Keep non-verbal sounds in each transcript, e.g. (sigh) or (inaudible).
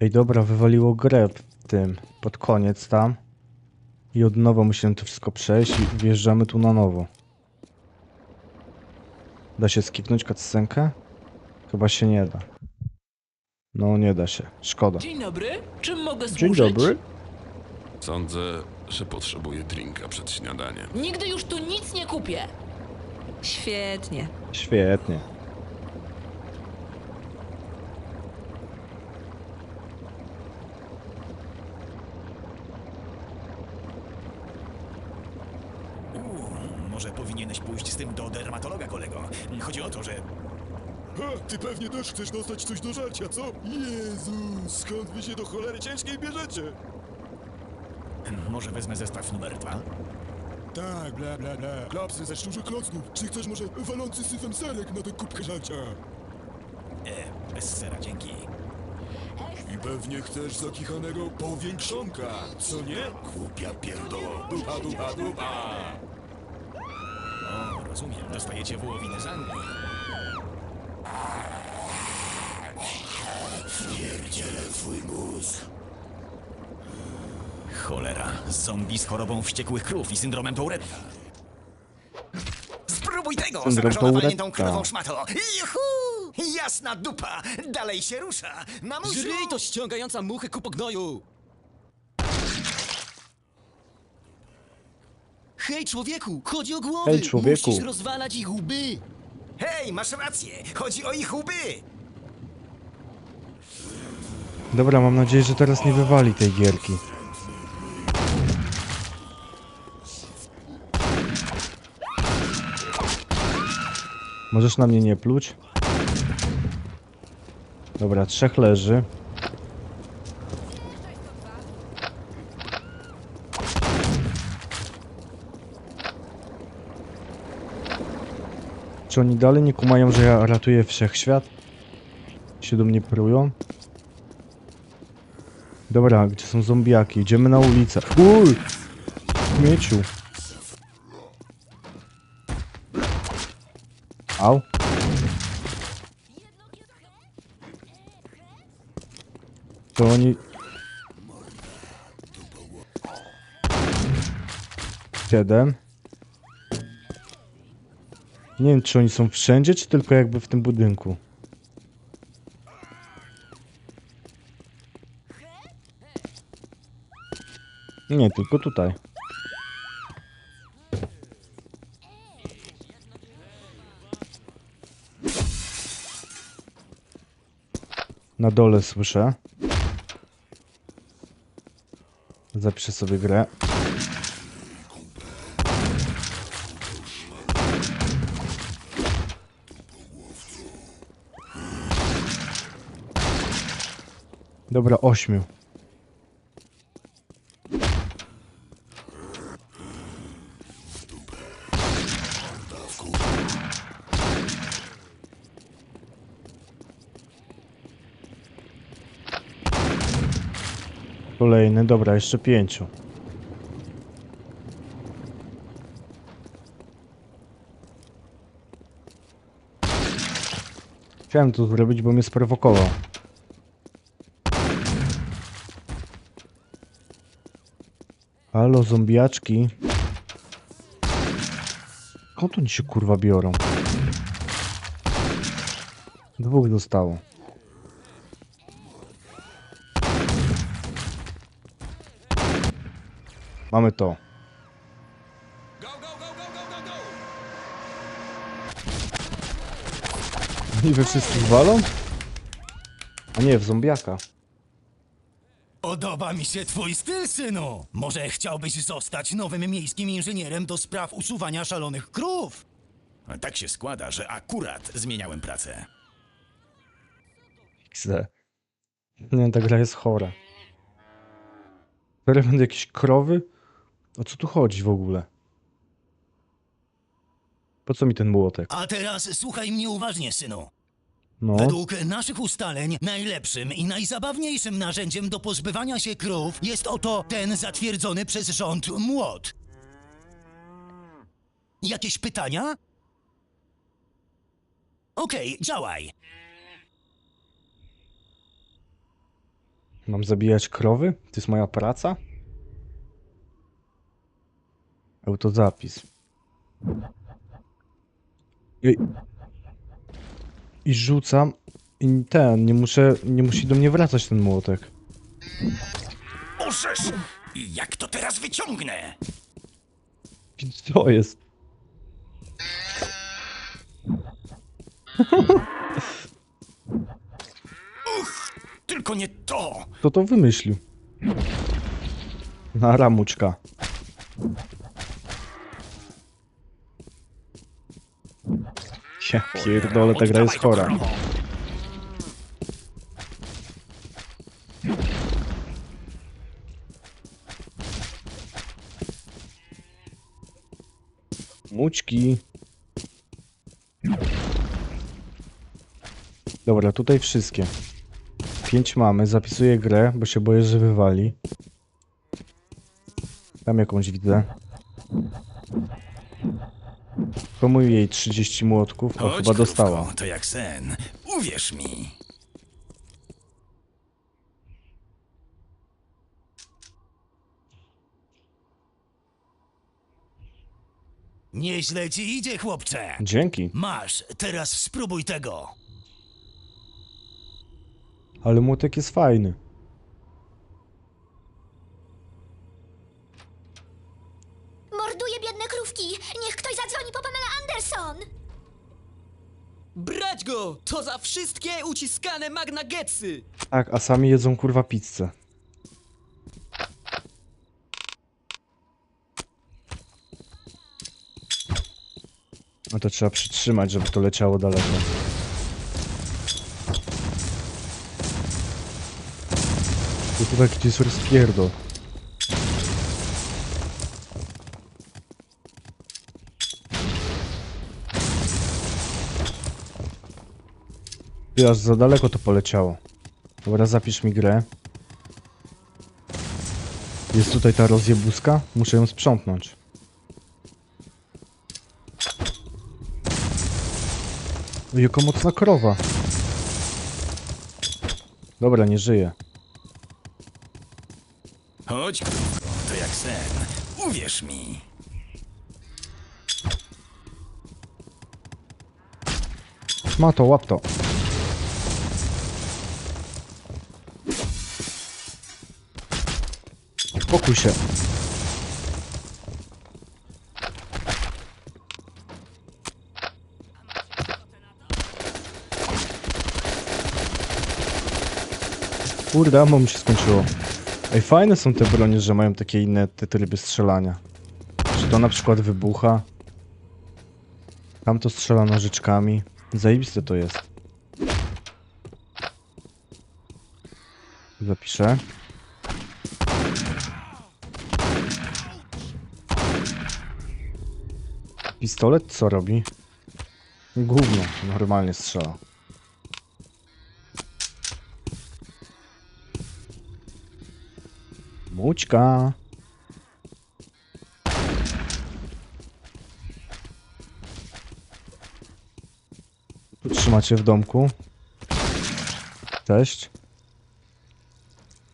Ej, dobra, wywaliło grę w tym, pod koniec tam. I od nowa musimy to wszystko przejść i wjeżdżamy tu na nowo. Da się skipnąć cutscenkę? Chyba się nie da. No, nie da się. Szkoda. Dzień dobry, czym mogę Dzień służyć? dobry. Sądzę, że potrzebuję drinka przed śniadaniem. Nigdy już tu nic nie kupię. Świetnie. Świetnie. Uuu, może powinieneś pójść z tym do dermatologa, kolego. Chodzi o to, że... Ha, ty pewnie też chcesz dostać coś do żarcia, co? Jezu, skąd wy się do cholery ciężkiej bierzecie? Może wezmę zestaw numer dwa? Tak, bla bla bla. Klapsy ze szczurzu klocków. Czy chcesz może walący syfem serek na tę kubkę żarcia? E, bez sera, dzięki. I pewnie chcesz zakichanego powiększonka, co nie? Głupia pierdoło. Dupa, dupa, dupa. Rozumiem. Dostajecie wołowiny z Anglii. Pierdzielę twój mózg. Cholera. Zombie z chorobą wściekłych krów i syndromem Touretta. Spróbuj tego, Syndrom zarażona Touretta. krwawą szmato. Juhu! Jasna dupa! Dalej się rusza! Mamusiu! Żryj to ściągająca muchy ku pognoju! Hej człowieku, chodzi o głowy! Hej, człowieku. Musisz rozwalać ich łby! Hej, masz rację! Chodzi o ich łby! Dobra, mam nadzieję, że teraz nie wywali tej gierki. Możesz na mnie nie pluć? Dobra, trzech leży. Czy oni dalej nie kumają, że ja ratuję wszechświat? Się do mnie prują? Dobra, gdzie są zombiaki? Idziemy na ulicę. Uj! Mieciu. Au. To oni... Siedem. Nie wiem, czy oni są wszędzie, czy tylko jakby w tym budynku. Nie, tylko tutaj. Na dole słyszę. Zapiszę sobie grę. Dobra, ośmiu. Kolejny, dobra, jeszcze pięciu. Chciałem to zrobić, bo mnie sprowokował. Halo, zombiaczki. Skąd oni się kurwa biorą? Dwóch zostało. Mamy to. Oni we wszystkich walą? A nie, w zombiaka. Podoba mi się twój styl, synu! Może chciałbyś zostać nowym miejskim inżynierem do spraw usuwania szalonych krów? Tak się składa, że akurat zmieniałem pracę. XD. Nie, ta gra jest chora. Teraz będą jakieś krowy? O co tu chodzi w ogóle? Po co mi ten młotek? A teraz słuchaj mnie uważnie, synu. No, Według naszych ustaleń najlepszym i najzabawniejszym narzędziem do pozbywania się krów jest oto ten zatwierdzony przez rząd młot. Jakieś pytania? Okej, działaj. Mam zabijać krowy? To jest moja praca? Autozapis. I, I rzucam. I ten, nie muszę, nie musi do mnie wracać ten młotek. Orzesz! I jak to teraz wyciągnę? Co jest? Tylko nie to! Kto to wymyślił? Na ramuczka. Ja pierdolę, ta gra jest chora. Mućki. Dobra, tutaj wszystkie. Pięć mamy, zapisuję grę, bo się boję, że wywali. Tam jakąś widzę. Komuj jej 30 młotków, o Chodź, chyba krówko, dostała. To jak sen. Uwierz mi. Nieźle ci idzie, chłopcze. Dzięki, Masz, teraz spróbuj tego. ale młotek jest fajny. Morduje biedne krówki! Niech ktoś zadzwoni po Pamela Anderson! Brać go! To za wszystkie uciskane magnagetsy! Tak, a sami jedzą kurwa pizzę. No to trzeba przytrzymać, żeby to leciało daleko. To jakiś jest rozpierdol. Ty, aż za daleko to poleciało. Dobra, zapisz mi grę. Jest tutaj ta rozjebuska? Muszę ją sprzątnąć. Jaka mocna krowa. Dobra, nie żyje. Chodź, to jak sen. Uwierz mi. Ma to, łap to. Spokój się. Kurde, ammo mi się skończyło. Ej, fajne są te bronie, że mają takie inne te tryby strzelania. Że to na przykład wybucha. Tam to strzela nożyczkami. Zajebiste to jest. Zapiszę. Pistolet co robi? Gówno, normalnie strzela. Mućka. Trzymacie w domku. Cześć.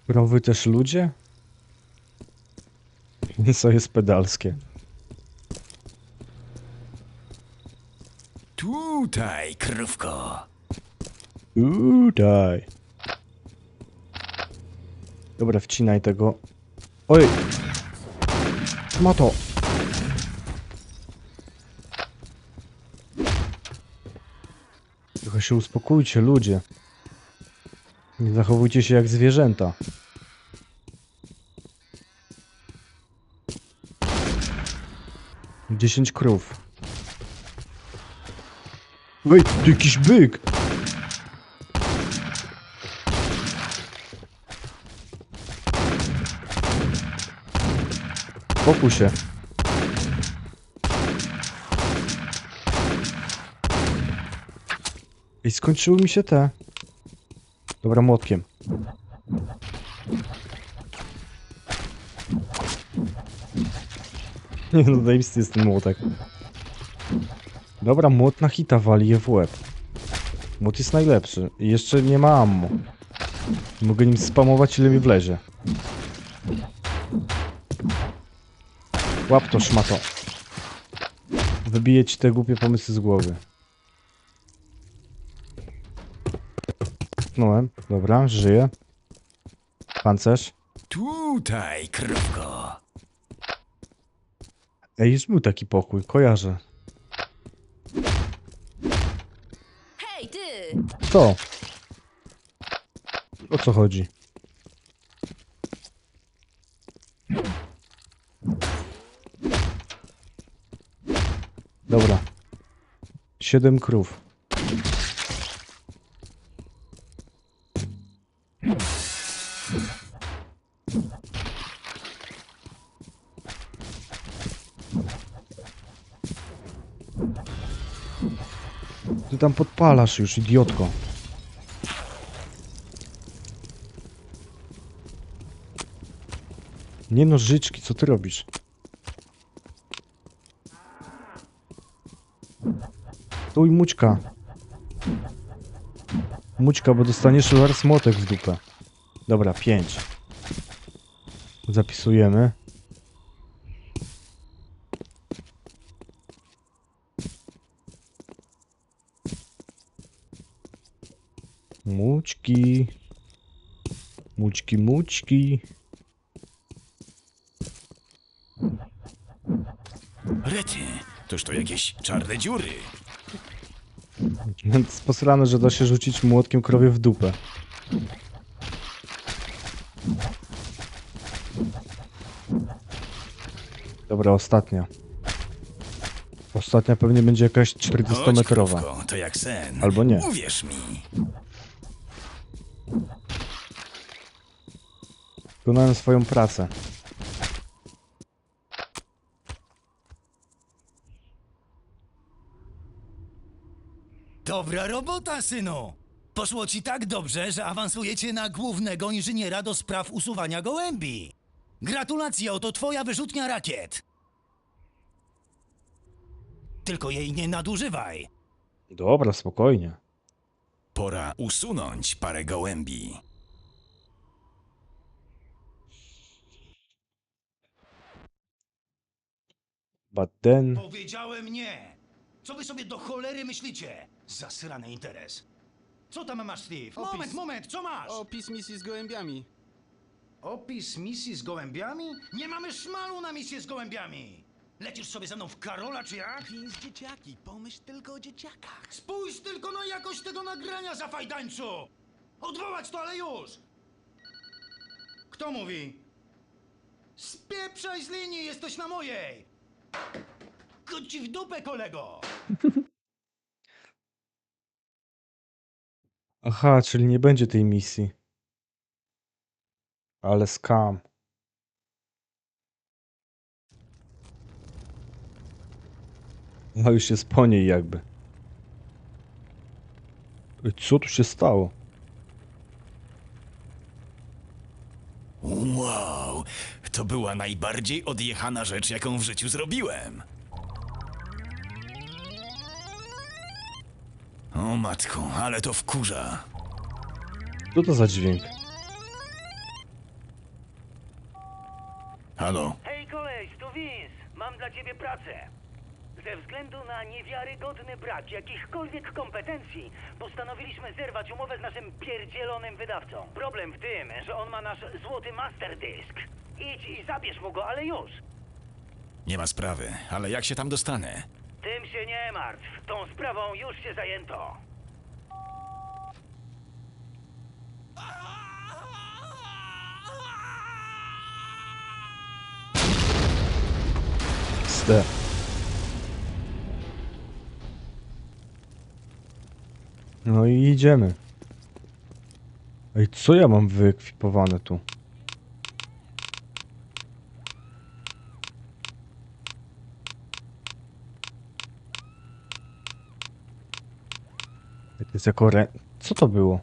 Krowy też ludzie? Mięso jest pedalskie. Tutaj, krówko. Tutaj. Dobra, wcinaj tego. Oj! Ma to! Trochę się uspokójcie, ludzie. Nie zachowujcie się jak zwierzęta. Dziesięć krów. Ej, to jakiś byk! Spokój się. I skończyły mi się te. Dobra, młotkiem. (laughs) Nie no, zajebisty jest ten młotek. Dobra, młot na hita wali je w łeb. Młot jest najlepszy. I jeszcze nie ma ammo. Mogę nim spamować ile mi wlezie. Łap to, szmato. Wybiję ci te głupie pomysły z głowy. Tknąłem. Dobra, żyję. Pancerz. Tutaj, krówko. Ej, już był taki pokój, kojarzę. Co? O co chodzi? Dobra. Siedem krów. Ty tam podpalasz już, idiotko. Nie nożyczki, co ty robisz? Stój, mućka. Mućka, bo dostaniesz Lars Młotek w dupę. Dobra, pięć. Zapisujemy. Mućki. Mućki, mućki. Rety, toż to jakieś czarne dziury. Więc posrane, że da się rzucić młotkiem krowie w dupę. Dobra, ostatnia. Ostatnia pewnie będzie jakaś 40-metrowa. krówko, to jak sen. Albo nie. Uwierz mi. Wykonałem swoją pracę. Dobra robota, synu. Poszło ci tak dobrze, że awansujecie na głównego inżyniera do spraw usuwania gołębi. Gratulacje, oto twoja wyrzutnia rakiet. Tylko jej nie nadużywaj. Dobra, spokojnie. Pora usunąć parę gołębi. But then... Powiedziałem nie. Co wy sobie do cholery myślicie? Zasrany interes. Co tam masz, Steve? Moment, moment, co masz? Opis misji z gołębiami. Opis misji z gołębiami? Nie mamy szmalu na misję z gołębiami. Lecisz sobie ze mną w Karola, czy jak? Więc dzieciaki, pomyśl tylko o dzieciakach. Spójrz tylko na jakość tego nagrania, zafajdańcu! Odwołać to, ale już! Kto mówi? Spieprzaj z linii, jesteś na mojej! Kuć ci w dupę, kolego! (laughs) Aha, czyli nie będzie tej misji. Ale skam. No już jest po niej jakby. Co tu się stało? Wow, to była najbardziej odjechana rzecz, jaką w życiu zrobiłem. O matku, ale to wkurza. Co to za dźwięk? Halo? Hej koleś, tu Vince. Mam dla ciebie pracę. Ze względu na niewiarygodny brak jakichkolwiek kompetencji, postanowiliśmy zerwać umowę z naszym pierdzielonym wydawcą. Problem w tym, że on ma nasz złoty master disk. Idź i zabierz mu go, ale już. Nie ma sprawy, ale jak się tam dostanę? Tym się nie martw. Tą sprawą już się zajęto. XD. No i idziemy. Ej, co ja mam wyekwipowane tu? Jest jako re... Co to było?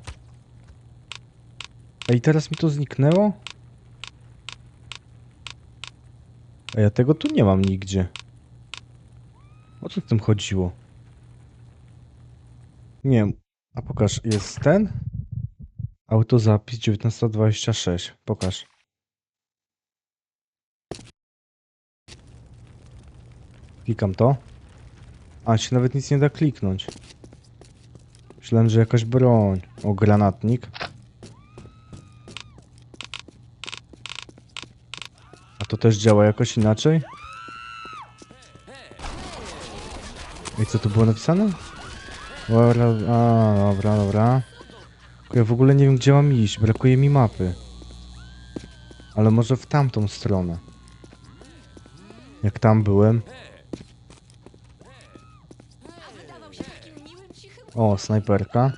Ej, teraz mi to zniknęło? A ja tego tu nie mam nigdzie. O co w tym chodziło? Nie wiem. A pokaż, jest ten? Autozapis 1926. Pokaż. Klikam to. A, się nawet nic nie da kliknąć. Myślałem, że jakaś broń. O, granatnik. A to też działa jakoś inaczej? I co tu było napisane? Dobra, a, dobra, dobra. Ja w ogóle nie wiem, gdzie mam iść. Brakuje mi mapy. Ale może w tamtą stronę. Jak tam byłem. O, snajperka.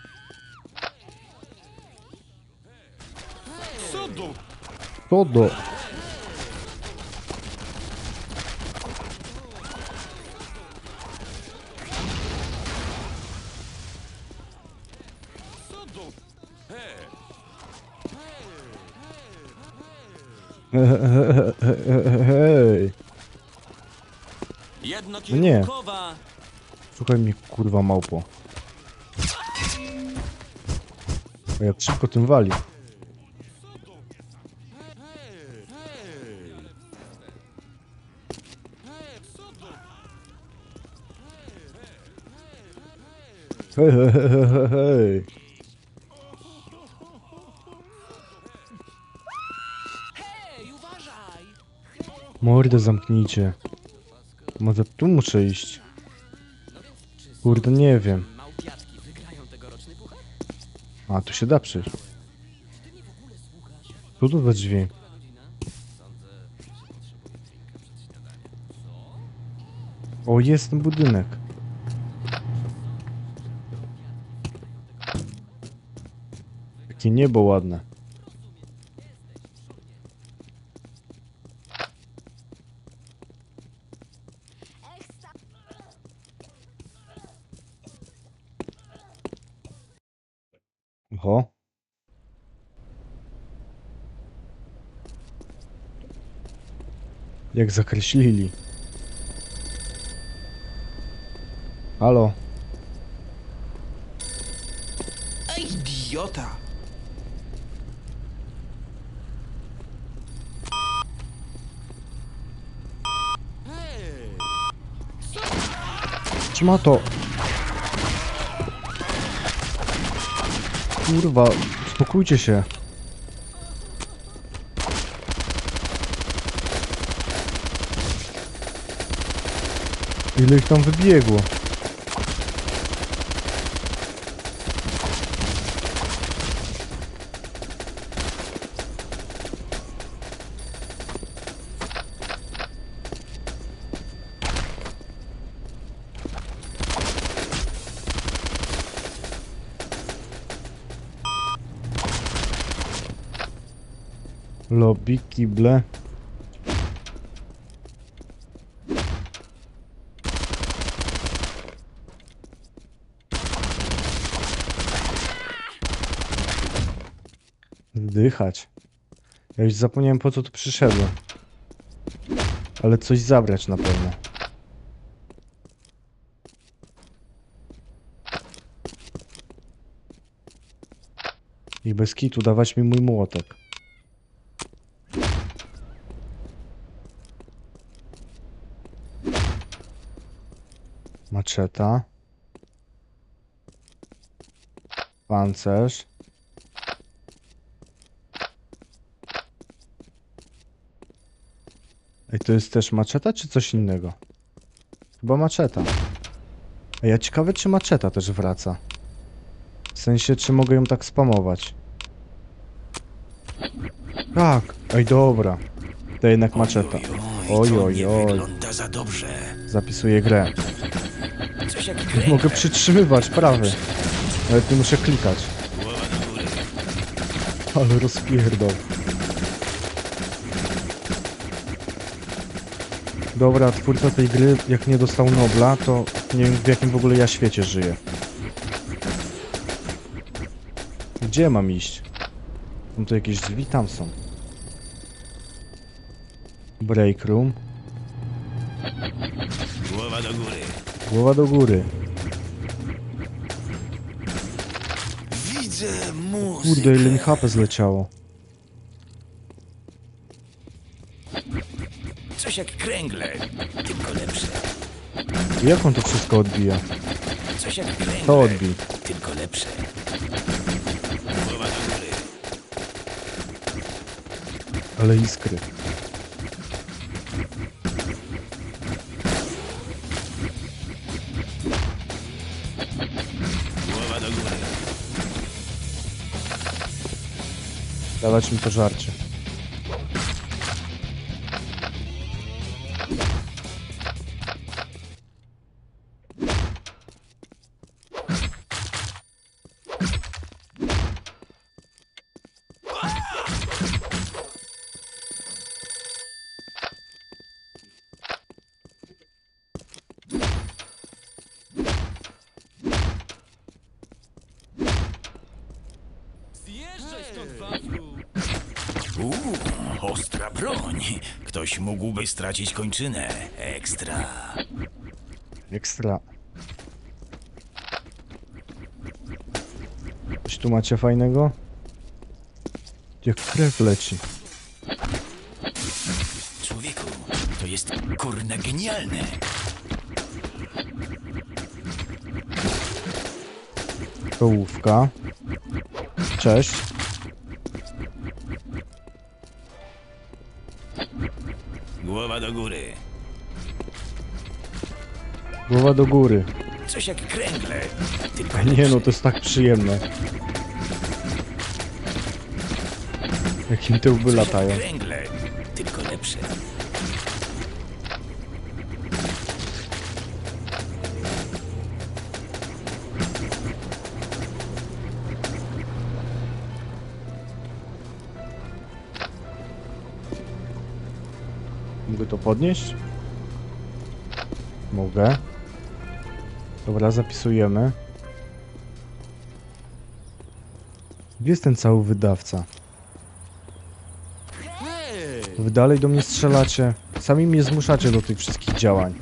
Co do? Hej, (laughs) Jednokierunkowa! słuchaj mnie kurwa małpo. O, jak szybko tym wali. Hej, hej, hej, hej, hej. Mordę zamknijcie. Może tu muszę iść. Kurde, nie wiem. A, tu się da przejść. Tu tu we drzwi. O, jest ten budynek. Jakie niebo ładne. Jak zakreślili. Halo. Ej, idiota! Trzyma to. Kurwa, uspokójcie się. Ile ich tam wybiegło? Lobby, kible. Zdychać. Ja już zapomniałem po co tu przyszedłem. Ale coś zabrać na pewno. I bez kitu dawać mi mój młotek. Maczeta. Pancerz. Ej, to jest też maczeta, czy coś innego? Chyba maczeta. Ej, ja ciekawe, czy maczeta też wraca. W sensie, czy mogę ją tak spamować. Tak. Ej, dobra. To jednak maczeta. Oj, oj, oj. Za dobrze. Zapisuję grę. Mogę przytrzymywać prawy. Nawet nie muszę klikać. Ale rozpierdol. Dobra, twórca tej gry, jak nie dostał Nobla, to nie wiem w jakim w ogóle ja świecie żyję. Gdzie mam iść? Są tu jakieś drzwi? Tam są. Break room. Głowa do góry. Głowa do góry. Widzę muzyka. Kurde, ile mi HP zleciało. Coś jak kręgle, tylko lepsze. Jak on to wszystko odbija? Coś jak kręgle, To odbij. tylko lepsze. Głowa do góry. Ale iskry. Głowa do góry. Dawać mi to żarcie. Ktoś mógłby stracić kończynę. Ekstra. Ekstra. Coś tu macie fajnego? Jak krew leci. Człowieku, to jest kurna genialne. Kołówka. Cześć. Głowa do góry. Głowa do góry. Coś jak kręgle, tylko Nie no, to jest tak przyjemne. Jakim tyłby latają. kręgle, tylko lepsze. Podnieść? Mogę. Dobra, zapisujemy. Gdzie jest ten cały wydawca? Wy dalej do mnie strzelacie. Sami mnie zmuszacie do tych wszystkich działań.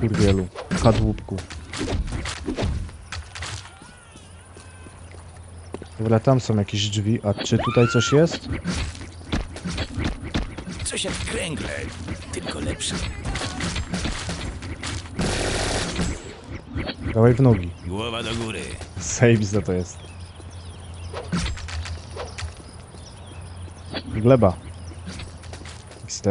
Kurwielu. Kadłubku. Dobra, tam są jakieś drzwi. A czy tutaj coś jest? Coś jak kręgle, tylko lepsze. Dawaj w nogi. Głowa do góry. Zajebiste to jest. Gleba. XT.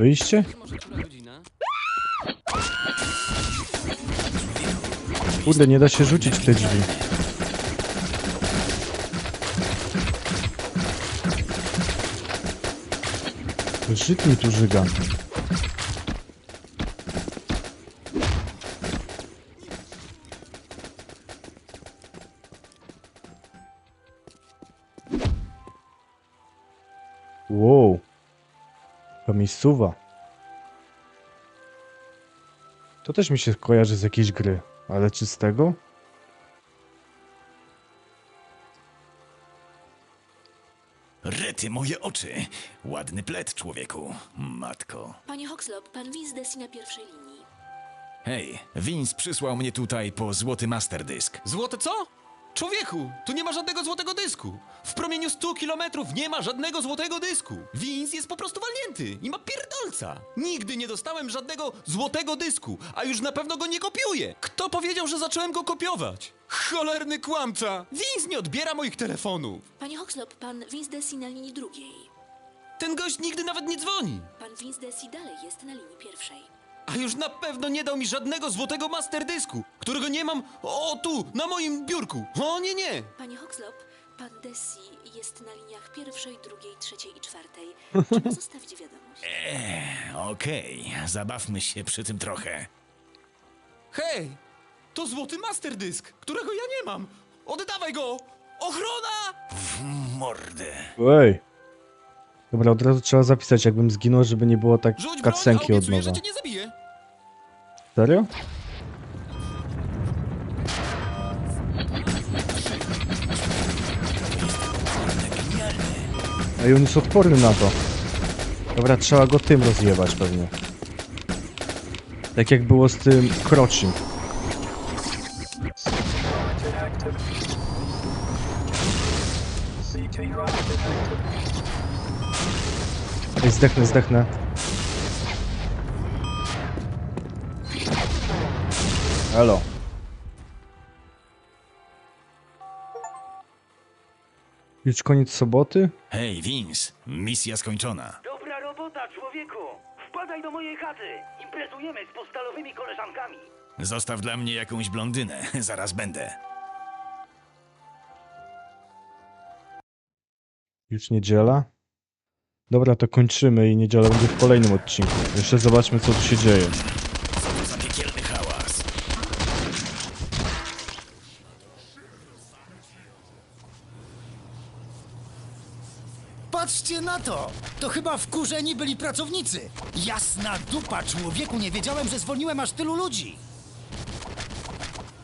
Wyjście? Kurde, nie da się rzucić te drzwi. Żyd mi tu żyga. To miejscowa. To też mi się kojarzy z jakiejś gry. Ale czy z tego? Rety moje oczy. Ładny plet, człowieku. Matko. Panie Hoxlop, pan Wiz Desi na pierwszej linii. Hej, Vince przysłał mnie tutaj po złoty masterdysk. Złote co? Człowieku, tu nie ma żadnego złotego dysku. W promieniu 100 kilometrów nie ma żadnego złotego dysku. Vince jest po prostu walnięty i ma pierdolca. Nigdy nie dostałem żadnego złotego dysku, a już na pewno go nie kopiuję. Kto powiedział, że zacząłem go kopiować? Cholerny kłamca! Vince nie odbiera moich telefonów. Panie Hoxlop, pan Wiz Desi na linii drugiej. Ten gość nigdy nawet nie dzwoni. Pan Wiz Desi dalej jest na linii pierwszej. A już na pewno nie dał mi żadnego złotego masterdysku, którego nie mam o tu, na moim biurku. O nie, nie. Panie Hoxlop, pan Desi jest na liniach pierwszej, drugiej, trzeciej i czwartej. (laughs) Trzeba zostawić wiadomość. Okej, zabawmy się przy tym trochę. Hej, to złoty masterdysk, którego ja nie mam. Oddawaj go! Ochrona! Mordę. Ej. Dobra, od razu trzeba zapisać, jakbym zginął, żeby nie było tak Rzuć broń, a od obiecuję, nowa. że cię nie zabiję. Serio? Ej, on jest odporny na to. Dobra, trzeba go tym rozjebać pewnie. Tak jak było z tym kroczym. Ej, zdechnę, zdechnę. Elo. Już koniec soboty? Hej, Vince, misja skończona. Dobra robota, człowieku! Wpadaj do mojej chaty! Imprezujemy z postalowymi koleżankami! Zostaw dla mnie jakąś blondynę, (laughs) zaraz będę. Już niedziela? Dobra, to kończymy i niedziela będzie w kolejnym odcinku. Jeszcze zobaczmy, co tu się dzieje. Co to za piekielny hałas? Na to! Chyba wkurzeni byli pracownicy! Jasna dupa, człowieku, nie wiedziałem, że zwolniłem aż tylu ludzi!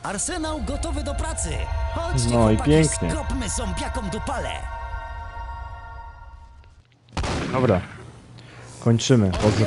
Arsenał gotowy do pracy! Chodźcie, No i pięknie. skropmy zombiakom dupale! Dobra. Kończymy. Pozdro.